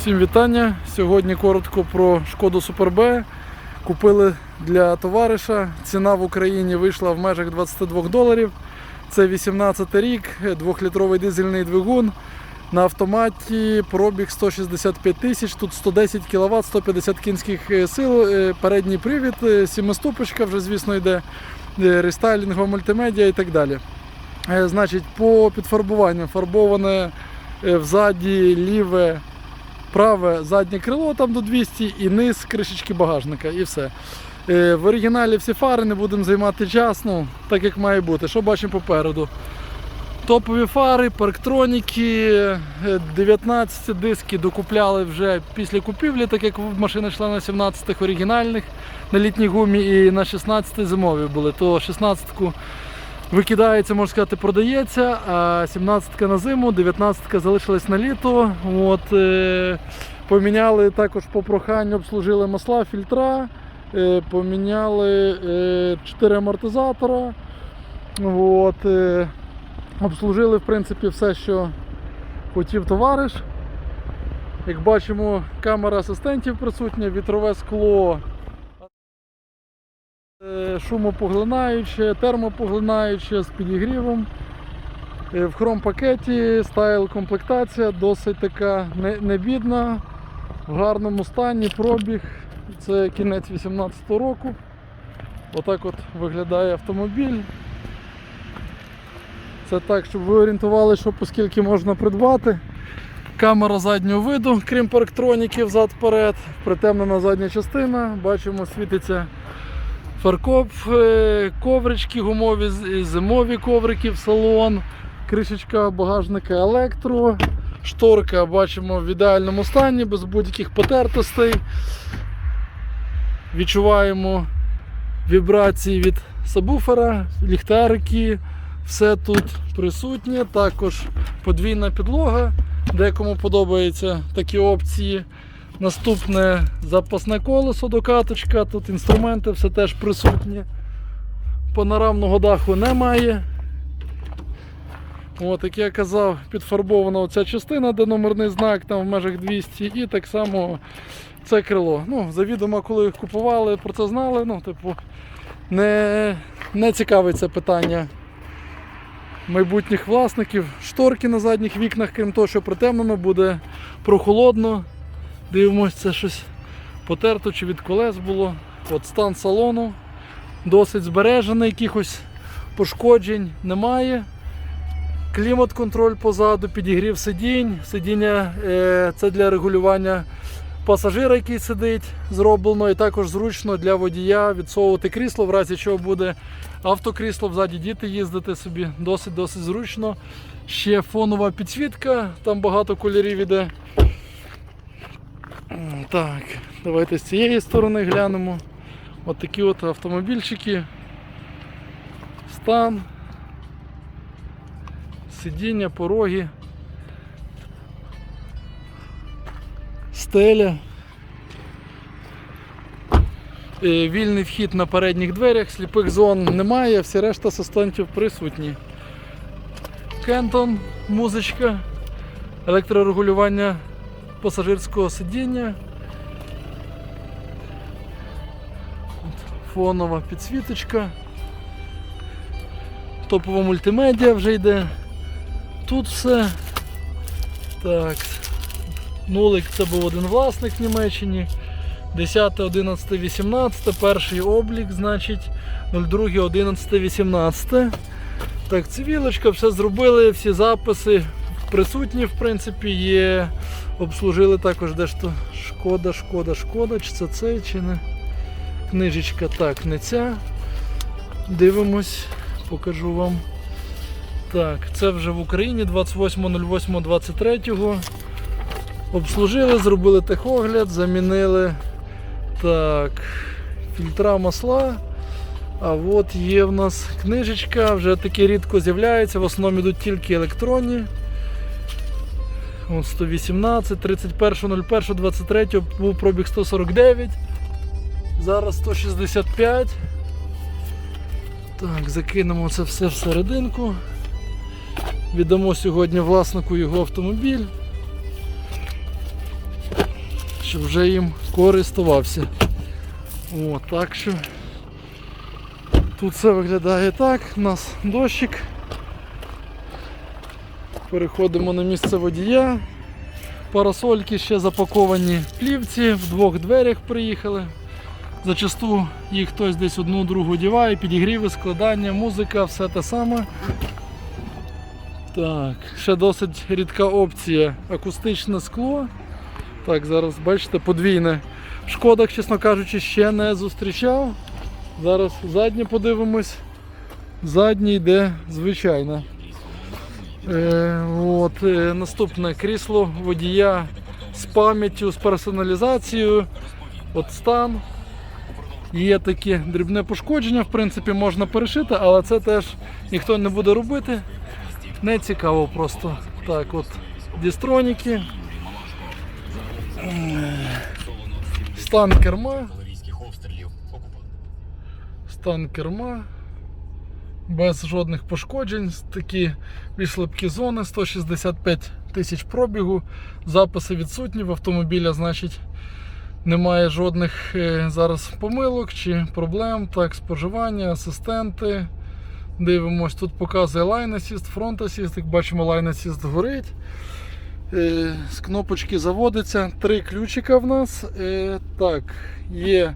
Всім вітання. Сьогодні коротко про шкоду Супер Б. Купили для товариша. Ціна в Україні вийшла в межах 22 доларів. Це 18 рік, двохлітровий дизельний двигун. На автоматі пробіг 165 тисяч, тут 110 кВт, 150 кінських е, сил, е, передній привід, е, сімиступочка вже, звісно, йде, рестайлінгова мультимедіа і так далі. Значить, по підфарбуванню фарбоване взаді ліве, праве заднє крило там до 200 і низ кришечки багажника і все. Е, В оригіналі всі фари не будемо займати час, ну, так як має бути. Що бачимо попереду? Топові фари, парктроніки, е, 19 диски докупляли вже після купівлі, так як машина йшла на 17-х оригінальних на літній гумі і на 16 зимові були. То 16-ку викидається, можна сказати, продається, а 17-ка на зиму, 19-ка залишилась на літо. От, е, поміняли також по проханню, обслужили масла, фільтра, е, поміняли е, 4 амортизатора. От, е, обслужили в принципі все, що хотів товариш. Як бачимо, камера асистентів присутня, вітрове скло шумопоглинаюче, термопоглинаюче з підігрівом. Е, В хром пакеті стайл комплектація досить така не, не бідна, в гарному стані, пробіг. Це кінець 2018 року. Отак от виглядає автомобіль. Це так, щоб ви орієнтували, що поскільки можна придбати. Камера заднього виду, крім парктроніки взад-вперед, притемнена задня частина, бачимо, світиться фаркоп, е, коврички гумові, зимові коврики в салон, кришечка багажника електро, шторка бачимо в ідеальному стані, без будь-яких потертостей. Відчуваємо вібрації від сабвуфера, ліхтарики, все тут присутнє. Також подвійна підлога, декому подобаються такі опції. Наступне запасне колесо докаточка, тут інструменти, все теж присутнє. Панорамного даху немає. От, як я казав, підфарбована оця частина, де номерний знак там в межах 200, і так само це крило. Ну, завідомо, коли їх купували, про це знали. Ну, типу, не, не цікавить це питання майбутніх власників. Шторки на задніх вікнах, крім того, що притемнено, буде прохолодно. Дивимось, це щось потерто чи від колес було. От стан салону досить збережений, якихось пошкоджень немає. Клімат-контроль позаду, підігрів сидінь. Сидіння е, це для регулювання пасажира, який сидить, зроблено, і також зручно для водія відсовувати крісло, в разі чого буде автокрісло, взаді діти їздити собі. Досить-досить зручно. Ще фонова підсвітка, там багато кольорів іде. Так, давайте з цієї сторони глянемо. От такі от автомобільчики. Стан, сидіння, пороги, стеля. Е, Вільний вхід на передніх дверях, сліпих зон немає, всі решта асистентів присутні. Кентон, музичка, електрорегулювання пасажирського сидіння. Фонова підсвіточка. Топова мультимедіа вже йде. Тут все. Так. Нулик це був один власник в Німеччині. 10, 11, 18, перший облік, значить 02, 11, 18. Так, цивілочка, все зробили, всі записи присутні, в принципі, є. Обслужили також дещо шкода, шкода, шкода, чи це цей, чи не. Книжечка так, не ця. Дивимось, покажу вам. Так, це вже в Україні 28.08.23. Обслужили, зробили техогляд, замінили так, фільтра масла. А от є в нас книжечка, вже таке рідко з'являється, в основному йдуть тільки електронні. От 118, 31.01.23 був пробіг 149. Зараз 165. Так, закинемо це все всерединку. Віддамо сьогодні власнику його автомобіль. щоб вже їм користувався. О, так що тут все виглядає так. У нас дощик. Переходимо на місце водія. Парасольки ще запаковані в плівці, в двох дверях приїхали. Зачасту їх хтось десь одну другу одіває, підігріви, складання, музика, все те саме. Так, ще досить рідка опція акустичне скло. Так, зараз бачите, подвійне. В шкодах, чесно кажучи, ще не зустрічав. Зараз заднє подивимось. Заднє йде звичайне. Е, от, е, наступне крісло водія з пам'яттю, з персоналізацією. От стан. Є таке дрібне пошкодження, в принципі, можна перешити, але це теж ніхто не буде робити. Не цікаво просто. Так, от дістроніки. Е, Стан керма. Стан керма. Без жодних пошкоджень. Такі більш слабкі зони, 165 тисяч пробігу. Записи відсутні в автомобіля, значить немає жодних е, зараз помилок чи проблем. Так, споживання, асистенти. Дивимось, тут показує Line Assist, Front Assist, як бачимо, Line Assist горить. Е, З кнопочки заводиться. Три ключика в нас. Е, Так, є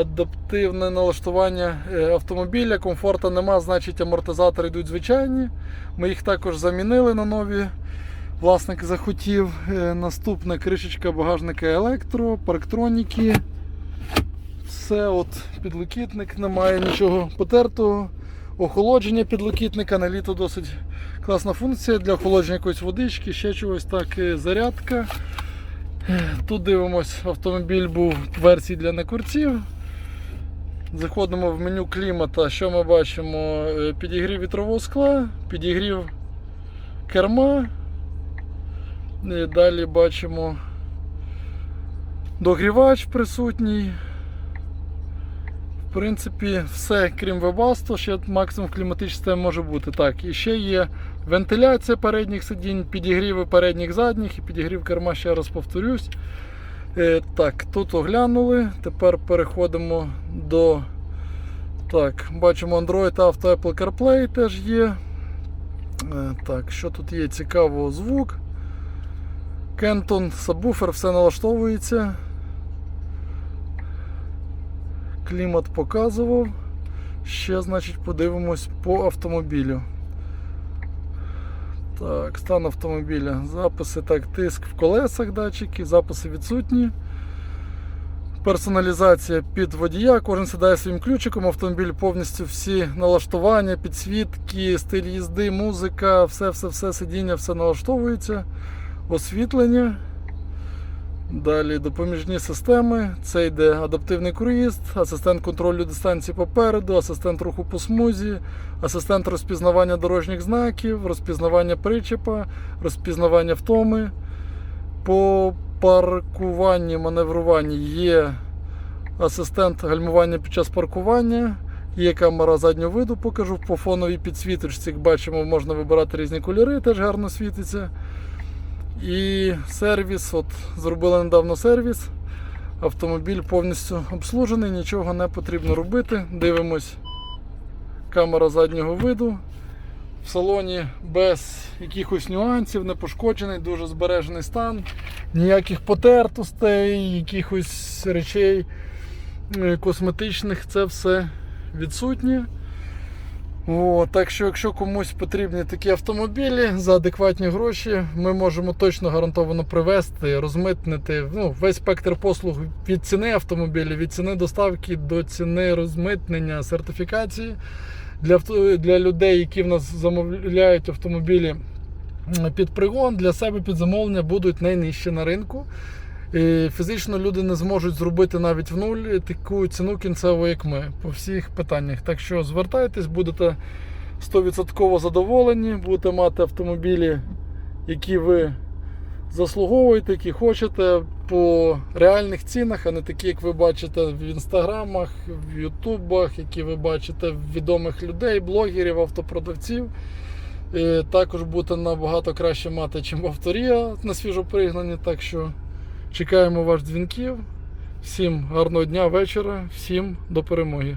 адаптивне налаштування е, автомобіля. Комфорту нема, значить амортизатори йдуть звичайні. Ми їх також замінили на нові. Власник захотів. Е, Наступна кришечка багажника електро, парктроніки. Все, от підлокітник, немає нічого потертого. Охолодження підлокітника на літо досить класна функція для охолодження якоїсь водички, ще чогось так, е, зарядка. Тут дивимось, автомобіль був в версії для некурців. Заходимо в меню клімата. Що ми бачимо? Е, Підігрів вітрового скла, підігрів керма. Е, Далі бачимо догрівач присутній. В принципі, все, крім вебасту, ще максимум в може бути. Так, і ще є вентиляція передніх сидінь, підігріви передніх задніх і підігрів керма, ще раз повторюсь. Е, так, тут оглянули. Тепер переходимо до. Так, бачимо Android Auto Apple CarPlay теж є. Е, так, що тут є цікавого звук. Кентон, сабвуфер, все налаштовується. Клімат показував. Ще, значить, подивимось по автомобілю. Так, стан автомобіля. Записи, так, тиск в колесах датчики, записи відсутні. Персоналізація під водія. Кожен сідає своїм ключиком. Автомобіль повністю всі налаштування, підсвітки, стиль їзди, музика, все-все-все сидіння, все налаштовується. Освітлення. Далі допоміжні системи. Це йде адаптивний круїз, асистент контролю дистанції попереду, асистент руху по смузі, асистент розпізнавання дорожніх знаків, розпізнавання причепа, розпізнавання втоми. По паркуванні, маневруванні є асистент гальмування під час паркування. Є камера заднього виду, покажу по фоновій підсвіточці. Як бачимо, можна вибирати різні кольори, теж гарно світиться. І сервіс, от зробили недавно сервіс. Автомобіль повністю обслужений, нічого не потрібно робити. Дивимось камера заднього виду. В салоні без якихось нюансів, не пошкоджений, дуже збережений стан, ніяких потертостей, якихось речей е, косметичних, це все відсутнє. О, так що, якщо комусь потрібні такі автомобілі за адекватні гроші, ми можемо точно гарантовано привезти, розмитнити ну, весь спектр послуг від ціни автомобіля, від ціни доставки до ціни розмитнення, сертифікації для, для людей, які в нас замовляють автомобілі під пригон, для себе під замовлення будуть найнижчі на ринку. І фізично люди не зможуть зробити навіть в нуль таку ціну кінцеву, як ми, по всіх питаннях. Так що звертайтесь, будете 100% задоволені, будете мати автомобілі, які ви заслуговуєте, які хочете по реальних цінах, а не такі, як ви бачите в інстаграмах, в ютубах, які ви бачите в відомих людей, блогерів, автопродавців. І також будете набагато краще мати, ніж авторія на свіжопригнані. Так що Чекаємо ваших дзвінків. Всім гарного дня, вечора, всім до перемоги.